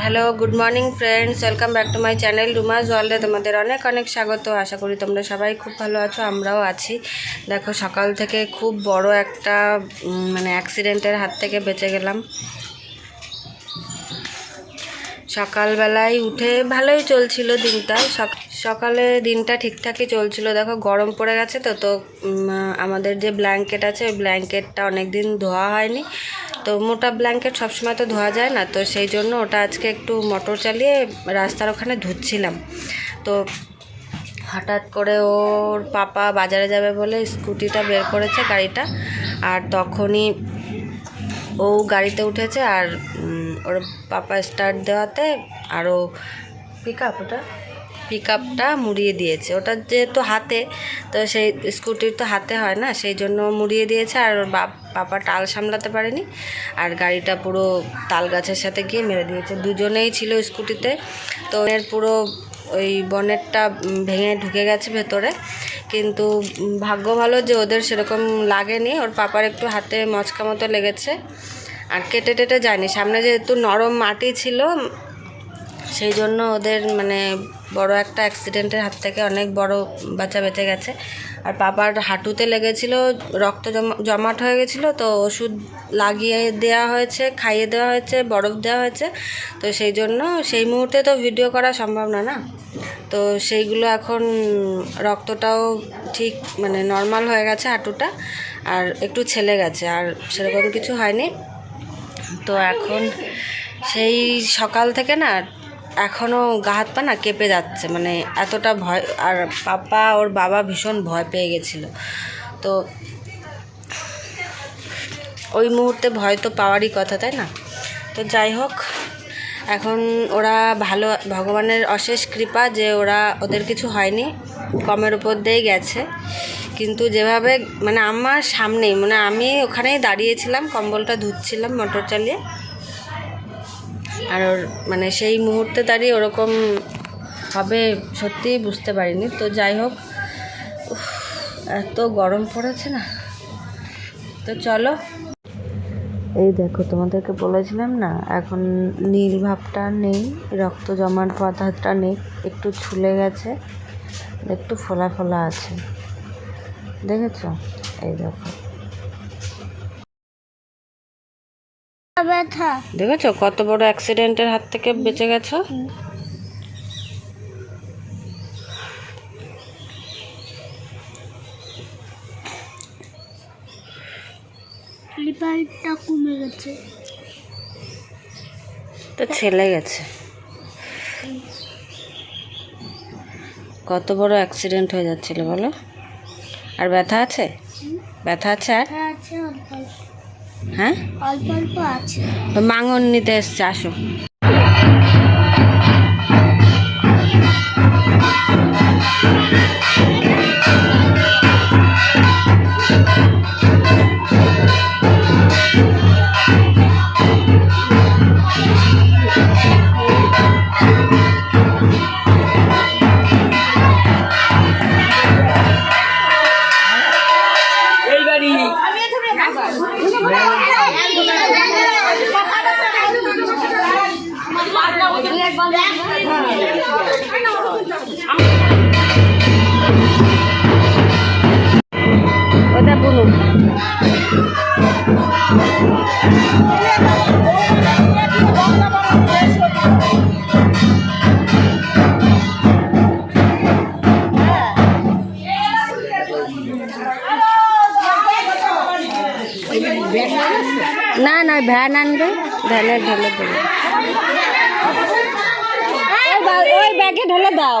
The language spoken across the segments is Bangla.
Hello good morning friends welcome back to my channel Ruma's ওয়ার্ল্ডে তোমাদের অনেক অনেক স্বাগত। আশা করি তোমরা সবাই খুব ভালো আছো, আমরাও আছি। দেখো, সকাল থেকে খুব বড় একটা মানে অ্যাক্সিডেন্টের হাত থেকে বেঁচে গেলাম। সকালবেলায় উঠে ভালোই চলছিল দিনটা। সক- সকালে দিনটা ঠিকঠাকই চলছিল। দেখো, গরম পড়ে গেছে তো তো আমাদের যে ব্ল্যাঙ্কেট আছে, ওই ব্ল্যাঙ্কেটটা অনেক দিন ধোয়া হয়নি। তো মোটা ব্ল্যাঙ্কেট সবসময় তো ধোয়া যায় না, তো সেই জন্য ওটা আজকে একটু মোটর চালিয়ে রাস্তার ওখানে ধুচ্ছিলাম। তো হঠাৎ করে ওর পাপা বাজারে যাবে বলে স্কুটিটা বের করেছে গাড়িটা, আর তখনই ও গাড়িতে উঠেছে আর ওর পাপা স্টার্ট দেওয়াতে আরও পিক আপ ওটা পিক আপটা মুড়িয়ে দিয়েছে। ওটা যেহেতু হাতে, তো সেই স্কুটির তো হাতে হয় না, সেই জন্য মুড়িয়ে দিয়েছে আর ওর বাপ পাপা টাল সামলাতে পারেনি আর গাড়িটা পুরো তাল গাছের সাথে গিয়ে মেরে দিয়েছে। দুজনেই ছিল স্কুটিতে। তো এর পুরো ওই বনেটটা ভেঙে ঢুকে গেছে ভেতরে। কিন্তু ভাগ্য ভালো যে ওদের সেরকম লাগেনি। ওর পাপার একটু হাতে মচকা মতো লেগেছে। আর কেটে টেটে যায়নি। সামনে যেহেতু নরম মাটি ছিল, সেই জন্য ওদের মানে বড় একটা অ্যাক্সিডেন্টের হাত থেকে অনেক বড় বাচ্চা বেঁচে গেছে। আর পাপার হাঁটুতে লেগেছিল, রক্ত জমা জমাট হয়ে গেছিল, তো ওষুধ লাগিয়ে দেওয়া হয়েছে, খাইয়ে দেওয়া হয়েছে, বরফ দেওয়া হয়েছে। তো সেই জন্য সেই মুহূর্তে তো ভিডিও করা সম্ভব না না? তো সেইগুলো এখন রক্তটাও ঠিক মানে নর্মাল হয়ে গেছে হাঁটুটা, আর একটু ছেলে গেছে, আর সেরকম কিছু হয়নি। তো এখন সেই সকাল থেকে না এখনও গা হাত পা না কেঁপে যাচ্ছে মানে এতটা ভয়, আর পাপা, ওর বাবা ভীষণ ভয় পেয়ে গেছিল। তো ওই মুহূর্তে ভয় তো পাওয়ারই কথা, তাই না? তো যাই হোক, এখন ওরা ভালো, ভগবানের অশেষ কৃপা যে ওরা, ওদের কিছু হয়নি, কমের উপর দিয়েই গেছে। কিন্তু যেভাবে মানে আমার সামনেই মানে আমি ওখানেই দাঁড়িয়েছিলাম, কম্বলটা ধুচ্ছিলাম, মোটর চালিয়ে। আর মানে সেই মুহূর্তে দাঁড়িয়ে ওরকম হবে সত্যিই বুঝতে পারিনি। তো যাই হোক এত গরম পড়েছে না। তো চলো। এই দেখো, তোমাদেরকে বলেছিলাম না, এখন নীল ভাবটা নেই, রক্ত জমাট বাঁধাটা নেই, একটু ছুলে গেছে, একটু ফোলা ফোলা আছে। দেখেছ? এই দেখো। ব্যথা। দেখেছ কত বড় অ্যাক্সিডেন্টের হাত থেকে বেঁচে গেছো? লিভারটা কমে গেছে। তো ছেলে গেছে। কত বড় অ্যাক্সিডেন্ট হয়ে যাচ্ছিল বলো? আর ব্যথা আছে? ব্যথা আছে আর? আছে হ্যাঁ? অল্প অল্প আছে। মাঙন নিতে এসছে আসো। না না ভ্যান আনবে। ভ্যানে ঢেলে দেবে ওই ব্যাগে ঢেলে দাও।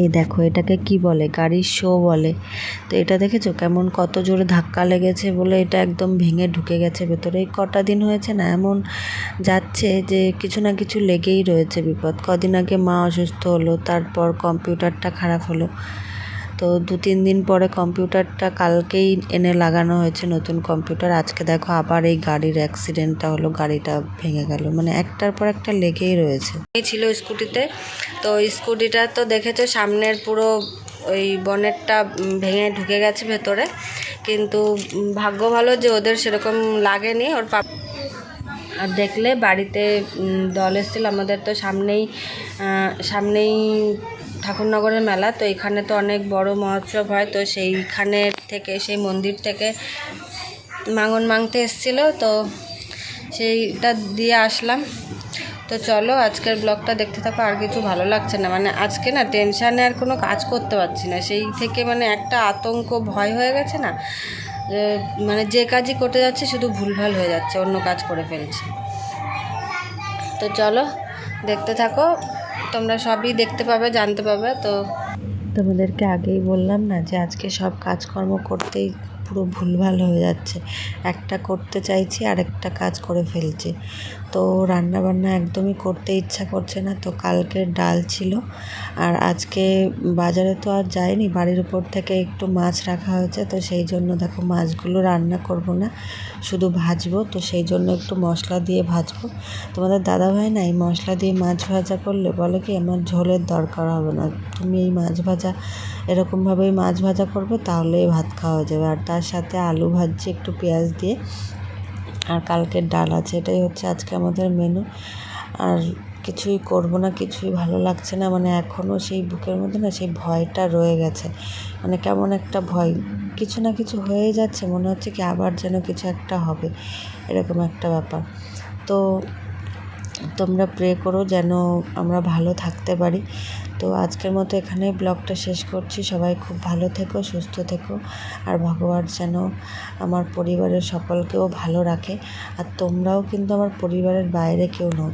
এই দেখো, এটাকে কি বলে? গাড়ির শো বলে। তো এটা দেখেছ কেমন কত জোরে ধাক্কা লেগেছে বলে এটা একদম ভেঙে ঢুকে গেছে ভেতরে। এই কটা দিন হয়েছে না, এমন যাচ্ছে যে কিছু না কিছু লেগেই রয়েছে বিপদ। কদিন আগে মা অসুস্থ হলো, তারপর কম্পিউটারটা খারাপ হলো। তো দু তিন দিন পরে কম্পিউটারটা কালকেই এনে লাগানো হয়েছে নতুন কম্পিউটার। আজকে দেখো আবার এই গাড়ির অ্যাক্সিডেন্টটা হলো, গাড়িটা ভেঙে গেল। মানে একটার পর একটা লেগেই রয়েছে। ছিল স্কুটিতে। তো স্কুটিটা তো দেখেছ সামনের পুরো ওই বনেটটা ভেঙে ঢুকে গেছে ভেতরে। কিন্তু ভাগ্য ভালো যে ওদের সেরকম লাগেনি। ওর পাপ আর দেখলে বাড়িতে দল এসেছিল। আমাদের তো সামনেই সামনেই ঠাকুরনগরের মেলা, তো এখানে তো অনেক বড় মহোৎসব হয়, তো সেইখানে থেকে, সেই মন্দির থেকে মাঙন মাংতে এসেছিল, তো সেইটা দিয়ে আসলাম। তো চলো, আজকের ব্লগটা দেখতে থাকো, আর কিছু ভালো লাগছে না। মানে আজকে না, টেনশানে আর কোনো কাজ করতে পারছি না। সেই থেকে মানে একটা আতঙ্ক, ভয় হয়ে গেছে না মানে যে কাজই করতে যাচ্ছে, শুধু ভুলভাল হয়ে যাচ্ছে, অন্য কাজ করে ফেলছে। তো চলো, দেখতে থাকো। তোমরা সবই দেখতে পাবে, জানতে পাবে, তো তোমাদেরকে আগেই বললাম না যে আজকে সব কাজকর্ম করতেই পুরো ভুলভাল হয়ে যাচ্ছে। একটা করতে চাইছি আর একটা কাজ করে ফেলছি। তো রান্না বান্না একদমই করতে ইচ্ছা করছে না, তো কালকের ডাল ছিল। আর আজকে বাজারে তো আর যায়নি, বাড়ির উপর থেকে একটু মাছ রাখা হয়েছে, তো সেই জন্য দেখো মাছগুলো রান্না করব না, শুধু ভাজবো, তো সেই জন্য একটু মশলা দিয়ে ভাজবো। তোমাদের দাদাভাই না এই মশলা দিয়ে মাছ ভাজা করলে বলে কি, আমার ঝোলের দরকার হবে না, তুমি এই মাছ ভাজা, এরকমভাবেই মাছ ভাজা করবে, তাহলেই ভাত খাওয়া যাবে। আর তার সাথে আলু ভাজছি একটু পেঁয়াজ দিয়ে আর কালকের ডাল আছে, এটাই হচ্ছে আজকে আমাদের মেনু আর কিছুই করব না, কিছুই ভালো লাগছে না মানে এখনও সেই বুকের মধ্যে না সেই ভয়টা রয়ে গেছে। মানে কেমন একটা ভয়, কিছু না কিছু হয়ে যাচ্ছে, মনে হচ্ছে কি আবার যেন কিছু একটা হবে, এরকম একটা ব্যাপার। তো তোমরা প্রে করো যেন আমরা ভালো থাকতে পারি। তো আজকের মতো এখানে ব্লগটা শেষ করছি। সবাই খুব ভালো থেকো, সুস্থ থেকো। আর ভগবান যেন আমার পরিবারের সকলকেও ভালো রাখে। আর তোমরাও কিন্তু আমার পরিবারের বাইরে কেউ নও।